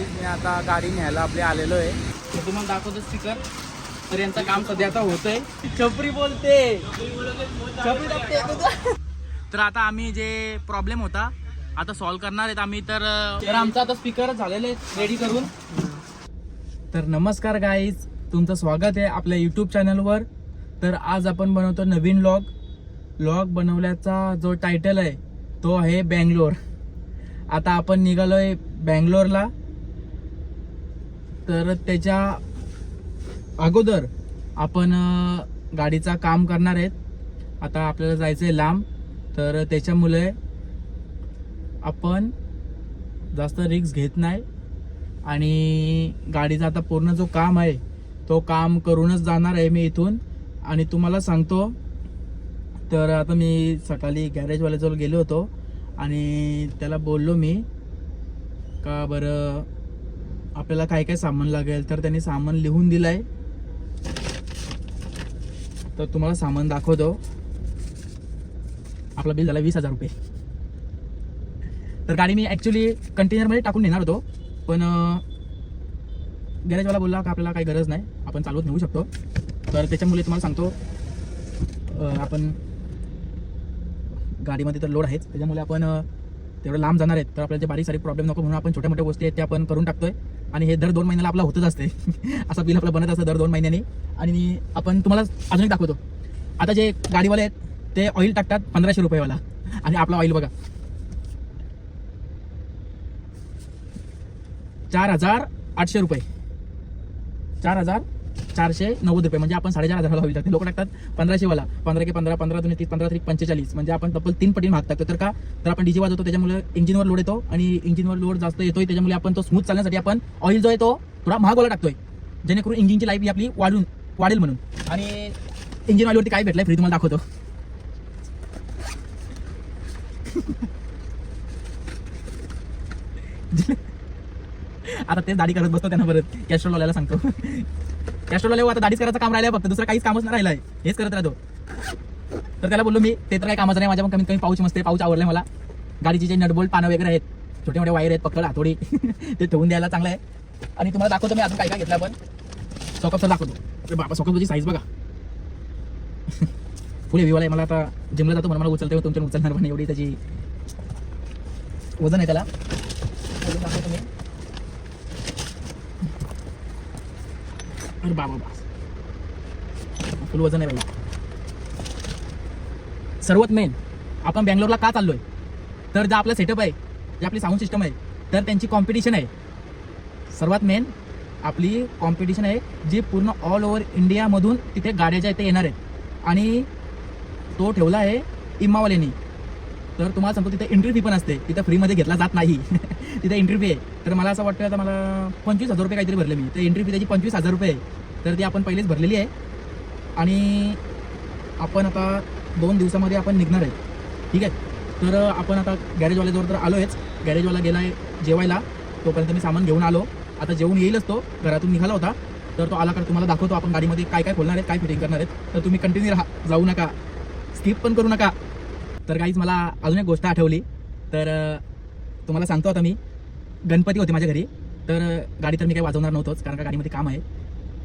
मी आता गाडी न्यायला आपले आलेलो आहे. तर तुम्हाला दाखवतो स्पीकर तर यांचं काम सध्या आता होतंय. छपरी बोलते. छपरी. तर आता आम्ही जे प्रॉब्लेम होता आता सॉल्व्ह करणार आहेत आम्ही. तर तर आमचा आता स्पीकर झालेलं आहे रेडी करून. तर नमस्कार गाईज तुमचं स्वागत आहे आपल्या यूट्यूब चॅनलवर तर आज आपण बनवतो नवीन लॉग लॉग बनवल्याचा जो टायटल आहे तो आहे बँगलोर आता आपण निघालोय बँगलोरला तर त्याच्या अगोदर आपण गाडीचा काम करणार आहेत. आता आपल्याला जायचं आहे लांब. तर त्याच्यामुळे आपण जास्त रिक्स घेत नाही. आणि गाडीचा आता पूर्ण जो काम आहे तो काम करूनच जाणार आहे मी इथून. आणि तुम्हाला सांगतो तर आता मी सकाळी गॅरेजवाल्याजवळ गेलो होतो. आणि त्याला बोललो मी का बरं आपल्याला काय काय सामान लागेल तर त्यांनी सामान लिहून दिलंय. तर तुम्हाला सामान दाखवतो. आपला बिल झाला वीस हजार रुपये. तर गाडी मी ॲक्च्युली कंटेनरमध्ये टाकून नेणार होतो पण गॅरेजवाला बोलला का आपल्याला काही गरज नाही आपण चालवत नेऊ शकतो. तर त्याच्यामुळे तुम्हाला सांगतो आपण गाडीमध्ये तर लोड आहेच त्याच्यामुळे आपण तेवढं लांब जाणार आहेत तर आपल्याला जे बारीक सारीक प्रॉब्लेम नको म्हणून आपण छोट्या मोठ्या गोष्टी आहेत त्या आपण करून टाकतोय. आणि हे दर दोन महिन्याला आपला होतच असते. असं बिल आपलं बनत असतं दर दोन महिन्यानी. आणि आपण तुम्हाला अजून एक दाखवतो. आता जे गाडीवाले आहेत ते ऑइल टाकतात पंधराशे रुपयेवाला. आणि आपला ऑइल बघा. चार हजार आठशे रुपये. चार हजार चारशे नव्वद रुपये. म्हणजे आपण साडेचार हजाराला होईल लागते लोक टाकतात पंधराशे वाला पंधरा के पंधरा पंधरा दोन तीस पंधरा तरी पंचेचाळीस. म्हणजे आपण तब्बल तीन पटीन भाग टाकतो तर का? तर आपण डीजे वाजवतो त्याच्यामुळे इंजिनवर लोड येतो आणि इंजिनवर लोड जास्त येतोय. त्याच्यामुळे आपण तो स्मूथ चालण्यासाठी आपण ऑइल जो आहे तो थोडा महागवाला टाकतोय. जेणेकरून इंजिनची लाईफ ही आपली वाढून वाढेल म्हणून. आणि इंजिन ऑइलवरती काय भेटलंय? फ्री तुम्हाला दाखवतो. आता तेच दाढी करत बसतो त्यांना परत. कॅस्ट्रोलवाल्याला सांगतो. कॅस्ट्रोल आता दाढीच करायचं काम राहिलं फक्त. दुसरं काहीच कामच नाही राहिलंय. हेच करत राहतो तर त्याला बोललो मी ते तर काही कामाचं नाही माझ्या पण कमीत कमी पाऊच मस्त पाऊच आवडले मला. गाडीचे जे नटबोल्ट पानं वगैरे आहेत छोटे मोठे वायर आहेत पकड हातोडी ते ठेवून द्यायला चांगलं आहे. आणि तुम्हाला दाखवतो मी अजून काय काय घेतलं पण सॉकअप दाखवतो. अरे बाबा तुझी साईज बघा. पुढे विवाला आहे मला आता जिमला जातो म्हणून मला उचलते तुमच्या उचलणार पण एवढी त्याची वजन आहे त्याला. दाखवतो मी. अरे बाबा बा फुल वजन आहे बाबा सर्वात मेन आपण बँगलोरला का चाललोय? तर जे आपलं सेटअप आहे जे आपली साऊंड सिस्टम आहे तर त्यांची कॉम्पिटिशन आहे. सर्वात मेन आपली कॉम्पिटिशन आहे जी पूर्ण ऑल ओव्हर इंडियामधून तिथे गाड्याच्या इथे येणार आहेत. आणि तो ठेवला आहे इमावाल्यानी तर तुम्हाला सांगतो तिथे एंट्री फी पण असते. तिथं फ्रीमध्ये घेतला जात नाही. तिथे एंट्री फी आहे. तर मला असं वाटतं आता मला पंचवीस हजार रुपये काहीतरी भरले मी. तर एंट्री फी त्याची पंचवीस हजार रुपये आहे. तर ती आपण पहिलेच भरलेली आहे. आणि आपण आता दोन दिवसामध्ये आपण निघणार आहे. ठीक आहे? तर आपण आता गॅरेजवाल्याजवळ तर आलो आहेच गॅरेजवाला गेला आहे जेवायला. तोपर्यंत मी सामान घेऊन आलो. आता जेवून येईलच तो. घरातून निघाला होता. तर तो आला तर तुम्हाला दाखवतो. आपण गाडीमध्ये काय काय खोलणार आहेत काय फिटिंग करणार आहेत. तर तुम्ही कंटिन्यू राहा. जाऊ नका. स्किप पण करू नका. तर काहीच मला अजून एक गोष्ट आठवली. तर तुम्हाला सांगतो आता मी. गणपती होते माझ्या घरी. तर गाडी तर मी काही वाजवणार नव्हतोच कारण का गाडीमध्ये काम आहे.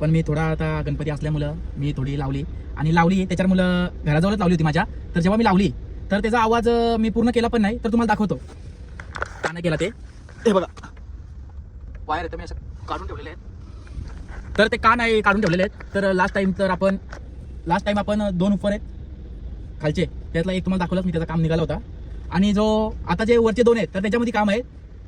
पण मी थोडा आता गणपती असल्यामुळं मी थोडी लावली. आणि लावली त्याच्यावर मुलं घराजवळच लावली होती माझ्या. तर जेव्हा मी लावली तर त्याचा आवाज मी पूर्ण केला पण नाही तर तुम्हाला दाखवतो. का नाही केला ते? हे बघा. वायर तर मी असं काढून ठेवलेले आहेत. तर ते का नाही काढून ठेवलेले आहेत? तर लास्ट टाइम तर आपण लास्ट टाइम आपण दोन उपर आहेत. खालचे. त्यातला एक तुम्हाला दाखवलंच मी त्याचा काम निघाला होता. आणि जो आता जे वरचे दोन आहेत तर त्याच्यामध्ये काम आहे.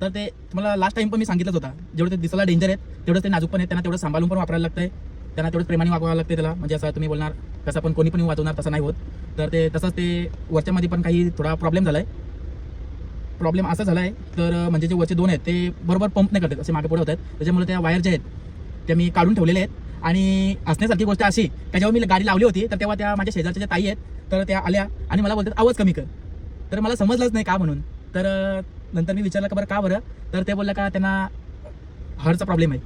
तर ते तुम्हाला लास्ट टाइम पण मी सांगितलंच होता. जेवढं ते दिसायला डेंजर आहेत तेवढं ते नाजूक पण आहेत त्यांना तेवढं सांभाळून पण वापरायला लागतंय. त्यांना तेवढं प्रेमाने वागवावं लागते त्याला. म्हणजे असं तुम्ही बोलणार कसं पण कोणी पण वाचवणार तसं नाही होत. तर ते तसंच ते वरच्यामध्ये पण काही थोडा प्रॉब्लेम झाला आहे प्रॉब्लेम असा झाला आहे तर म्हणजे जे वरचे दोन आहेत ते बरोबर पंप नाही करतात असे मागे पुढे होतात. त्याच्यामुळे त्या वायर ज्या आहेत त्या मी काढून ठेवलेल्या आहेत. आणि असण्यासारखी गोष्ट अशी का जेव्हा मी गाडी लावली होती तर तेव्हा त्या माझ्या शेजारच्या ज्या ताई आहेत तर त्या आल्या आणि मला बोलतात आवाज कमी कर. तर मला समजलंच नाही का म्हणून. तर नंतर मी विचारलं का बरं का बरं? तर ते बोललं का त्यांना हरचा प्रॉब्लेम आहे.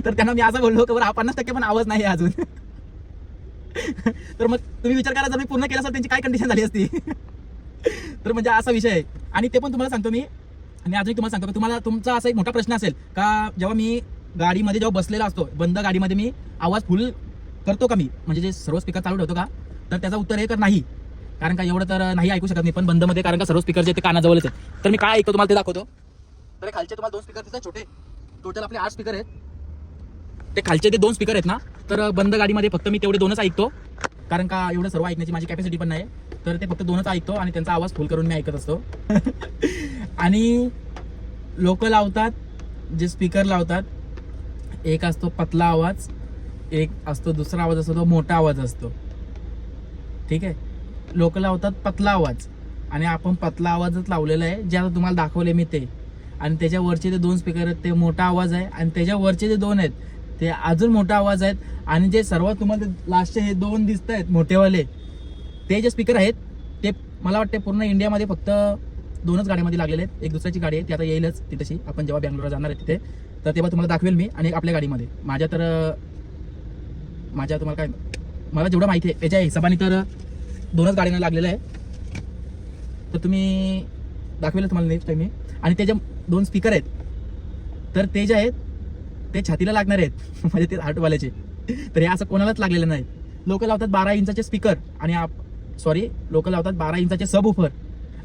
तर त्यांना मी असं बोललो का बरं हा पन्नास टक्के पण आवाज नाही अजून. तर मग तुम्ही विचार करा जर मी पूर्ण केला असेल त्यांची काय कंडिशन झाली असती? तर म्हणजे असा विषय आहे. आणि ते पण तुम्हाला सांगतो मी. आणि अजून तुम्हाला सांगतो तुम्हाला तुमचा असा एक मोठा प्रश्न असेल का जेव्हा मी गाडीमध्ये जेव्हा बसलेला असतो बंद गाडीमध्ये मी आवाज फुल करतो का मी? म्हणजे जे सर्व स्पीकर चालू ठेवतो का? तर त्याचं उत्तर हे तर नाही. कारण का एवढं तर नाही ऐकू शकत नाही पण बंदमध्ये कारण का सर्व स्पीकर जे ते कानाजवळच आहेत. तर मी काय ऐकतो तुम्हाला ते दाखवतो. तर खालचे तुम्हाला दोन स्पीकर दिसतात छोटे. टोटल आपले आठ स्पीकर आहेत. ते खालचे ते दोन स्पीकर आहेत ना तर बंद गाडीमध्ये फक्त मी तेवढे दोनच ऐकतो. कारण का एवढं सर्व ऐकण्याची माझी कॅपॅसिटी पण नाही. तर ते फक्त दोनच ऐकतो आणि त्यांचा आवाज फुल करून मी ऐकत असतो. आणि लोक लावतात जे स्पीकर लावतात एक असतो पतला आवाज एक असतो दुसरा आवाज असतो तो मोठा आवाज असतो. ठीक आहे? लोक लावतात पतला आवाज. आणि आपण पतला आवाजच लावलेला आहे जे आता तुम्हाला दाखवले मी ते. आणि त्याच्या वरचे जे दोन स्पीकर आहेत ते मोठा आवाज आहे. आणि त्याच्या वरचे जे दोन आहेत ते अजून मोठा आवाज आहेत. आणि जे सर्वात तुम्हाला लास्टचे हे दोन दिसत आहेत मोठेवाले ते जे स्पीकर आहेत ते मला वाटते पूर्ण इंडियामध्ये फक्त दोनच गाड्यामध्ये लागलेले आहेत. एक दुसऱ्याची गाडी आहे ती आता येईलच ती तशी आपण जेव्हा बँगलोरला जाणार आहे तिथे तर तेव्हा तुम्हाला दाखवेल मी आणि आपल्या गाडीमध्ये. माझ्या तर माझ्या तुम्हाला काय मला जेवढं माहिती आहे त्याच्या हिशोबाने तर दोनच गाड्यांना लागलेलं आहे. तर तुम्ही दाखवेल तुम्हाला नेक्स्ट टाइम मी. आणि त्याच्या दोन स्पीकर आहेत तर ते जे आहेत ते छातीला लागणार आहेत. म्हणजे ते हार्टवाल्याचे. तर हे असं कोणालाच लागलेलं नाही. लोक लावतात बारा इंचाचे स्पीकर आणि आप सॉरी लोक लावतात बारा इंचाचे सब उफर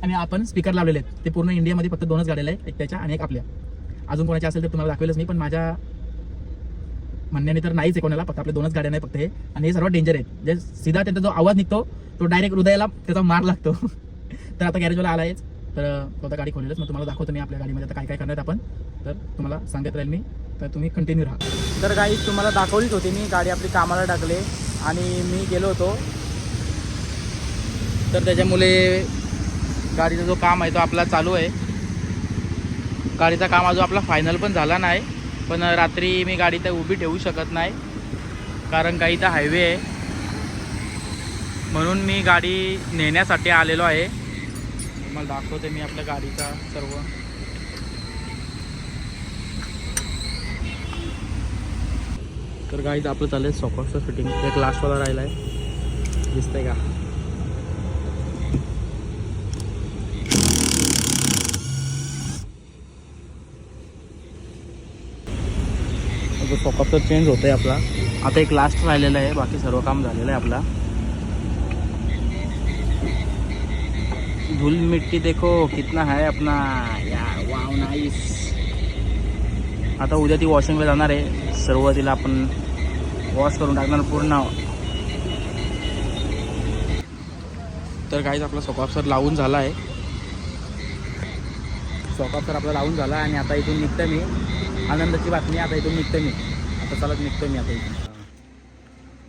आणि आपण स्पीकर लावलेले आहेत. ते पूर्ण इंडियामध्ये फक्त दोनच गाड्या आहेत एक त्याच्या आणि एक आपल्या. अजून कोणाच्या असेल तर तुम्हाला दाखवेलच नाही पण माझ्या म्हणण्याने तर नाहीच आहे कोणाला. फक्त आपल्या दोनच गाड्या नाही फक्त हे. आणि हे सर्व डेंजर आहेत. जे सीधा त्यांचा जो आवाज निघतो तो डायरेक्ट हृदयाला त्याचा मार लागतो. तर आता गॅरेजवाला आला आहेच तर तो आता गाडी खोलेलच. मग तुम्हाला दाखवतो मी आपल्या गाडीमध्ये आता काय काय करणार आपण. तर तुम्हाला सांगत राहील मी. तर तुम्ही कंटिन्यू राहा. तर गाडी तुम्हाला दाखवलीच होती मी. गाडी आपली कामाला टाकले. आणि मी गेलो होतो. तर त्याच्यामुळे गाडीचा जो काम आहे तो आपला चालू आहे. गाडीचा काम अजून आपला फायनल पण झाला नाही. पण रात्री मी गाडी तर उभी ठेवू शकत नाही. कारण काही तर हायवे आहे. म्हणून मी गाडी नेण्यासाठी आलेलो आहे. मला दाखवते मी आपल्या गाडीचा सर्व. तर गाडीत आपलं चालेल सॉकॉसचं फिटिंग एक लास्टवाला राहिला आहे. दिसतंय का? जो चेंज होतं आहे आपला. आता एक लास्ट राहिलेला आहे. बाकी सर्व काम झालेलं आहे आपला. धूल मिट्टी देखो कितना है अपना। या वाव नाईस आता उद्या ती वॉशिंगला जाणार आहे. सर्व तिला आपण वॉश करून टाकणार पूर्ण. तर काहीच आपला सोकापसर सर लावून झाला आहे सॉकअप सर आपला लावून झाला आणि आता इथून निघतं मी. आनंदाची बातमी आता इथून निघतं मी. आता चालत निघतो मी आता इथून.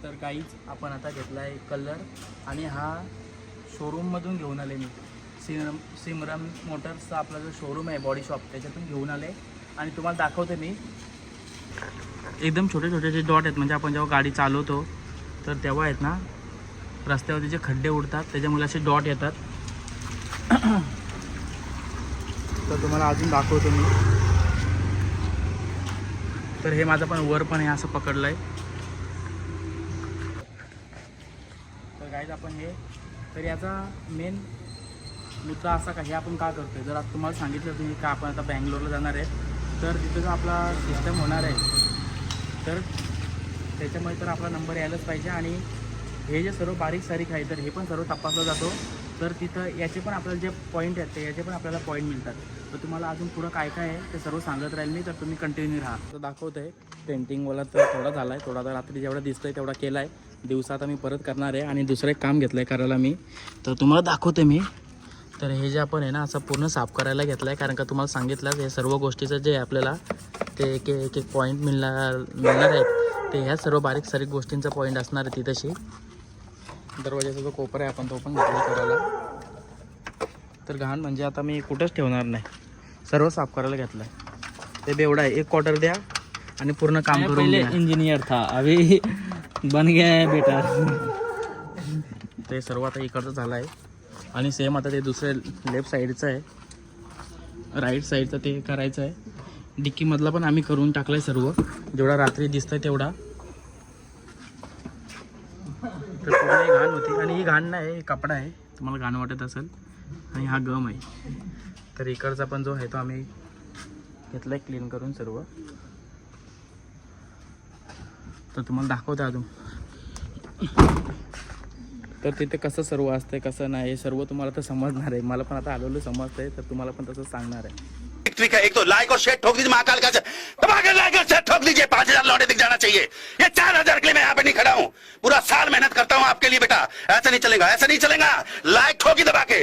तर काहीच आपण आता घेतला आहे कलर आणि हा शोरूममधून घेऊन आले मी. सिमरम सिमरम मोटर्सचा आपला जो शोरूम आहे बॉडी शॉप त्याच्यातून घेऊन आले. आणि तुम्हाला दाखवते मी. एकदम छोटे छोटे जे डॉट आहेत म्हणजे आपण जेव्हा गाडी चालवतो तर तेव्हा आहेत ना रस्त्यावरती जे खड्डे उडतात त्याच्यामुळे असे डॉट येतात. तर तुम्हाला अजून दाखवतो मी. तर हे माझं पण वर पण हे असं पकडलं आहे तर गाईज आपण हे तर याचा मेन मुद्दा असा का हे आपण का करतो आहे जर आता तुम्हाला सांगितलं तुम्ही का आपण आता बँगलोरला जाणार आहे तर तिथं जो आपला सिस्टम होणार आहे तर त्याच्यामुळे तर आपला नंबर यायलाच पाहिजे आणि हे जे सर्व बारीक सारीक आहे तर हे पण सर्व तपासला जातो. तर तिथं याचे पण आपल्याला जे पॉईंट आहेत ते याचे पण आपल्याला पॉईंट मिळतात. तर तुम्हाला अजून पुढं काय काय आहे ते सर्व सांगत राहील मी तर तुम्ही कंटिन्यू राहा. तर दाखवतं आहे पेंटिंगवाला तर थोडा झाला आहे थोडा तर रात्री जेवढा दिसतो आहे तेवढा केला आहे दिवसात मी परत करणार आहे आणि दुसरं एक काम घेतलं आहे करायला मी. तर तुम्हाला दाखवते मी. तर हे जे आपण आहे ना असं पूर्ण साफ करायला घेतलं आहे कारण का तुम्हाला सांगितलं हे सर्व गोष्टीचं जे आपल्याला ते एक एक एक पॉईंट मिळणार मिळणार आहेत. ते ह्या सर्व बारीक सारीक गोष्टींचा पॉईंट असणार आहे ती तशी. दरवाजाचा जो कोपर आहे आपण तो पण घेतला करायला. तर घाण म्हणजे आता मी कुठंच ठेवणार नाही. सर्व साफ करायला घेतलं आहे ते बेवडा आहे. एक क्वार्टर द्या आणि पूर्ण काम करून इंजीनियर था. अभी बन गया बेटा. ते सर्व आता इकडचं झालं आहे आणि सेम आता ते दुसरे लेफ्ट साईडचं आहे. राईट साईडचं ते करायचं आहे. डिक्कीमधला पण आम्ही करून टाकलं आहे सर्व. जेवढा रात्री दिसतंय तेवढा. तर पूर्ण घाण होती. आणि ही घाण नाही हे कपडा आहे. तुम्हाला घाण वाटत असेल. आणि हा गम आहे. तर इकडचा पण जो आहे तो आम्ही घेतला आहे क्लीन करून सर्व. तर तुम्हाला दाखवतो अजून. तर तिथे कसं सर्व असतंय, कसं नाही सर्व तुम्हाला तर समजणार आहे. मला पण आता आलेलं समजतंय, तर तुम्हाला पण तसं सांगणार आहे. है एक तो लाइक और शेयर ठोक दीजिए महाकाल का दबा के लाइक और शेयर ठोक दीजिए. पाँच हज़ार लौटे दिख जाना चाहिए. ये चार हज़ार के लिए मैं यहाँ पे नहीं खड़ा हूँ। पूरा साल मेहनत करता हूँ आपके लिए बेटा। ऐसा नहीं चलेगा, ऐसा नहीं चलेगा। लाइक ठोकी दबा के।